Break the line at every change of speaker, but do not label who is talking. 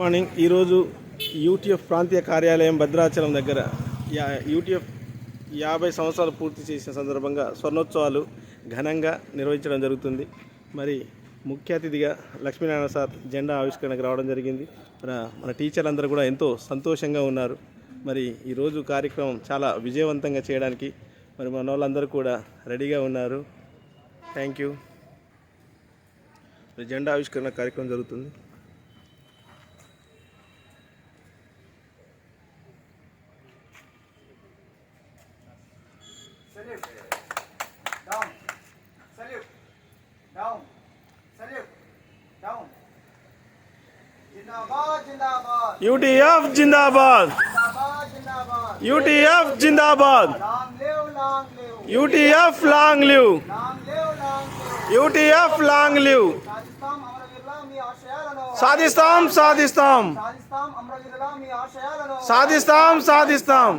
Morning ఈరోజు UTF ప్రాంతీయ కార్యాలయం భద్రాచలం దగ్గర యా యూటీఎఫ్ యాభై సంవత్సరాలు పూర్తి చేసిన సందర్భంగా స్వర్ణోత్సవాలు ఘనంగా నిర్వహించడం జరుగుతుంది. మరి ముఖ్య అతిథిగా లక్ష్మీనారాయణ సార్ జెండా ఆవిష్కరణకు రావడం జరిగింది. మన మన టీచర్లందరూ కూడా ఎంతో సంతోషంగా ఉన్నారు. మరి ఈరోజు కార్యక్రమం చాలా విజయవంతంగా చేయడానికి మరి మన వాళ్ళందరూ కూడా రెడీగా ఉన్నారు. Thank you. మరి జెండా ఆవిష్కరణ కార్యక్రమం జరుగుతుంది.
Salute. Down. Salute. Down. Salute. Down. Jindabad, Jindabad.
UTF జిందాబాద్
Jindabad, Jindabad.
యూటీఎఫ్ జిందాబాద్
Long live, long live.
UTF long live
Long live, long live.
UTF long live
సాధిస్తాం అమరవీరుల మీ ఆశయాలను
సాధిస్తాం సాధిస్తాం
సాధిస్తాం అమరవీరుల మీ ఆశయాలను
సాధిస్తాం సాధిస్తాం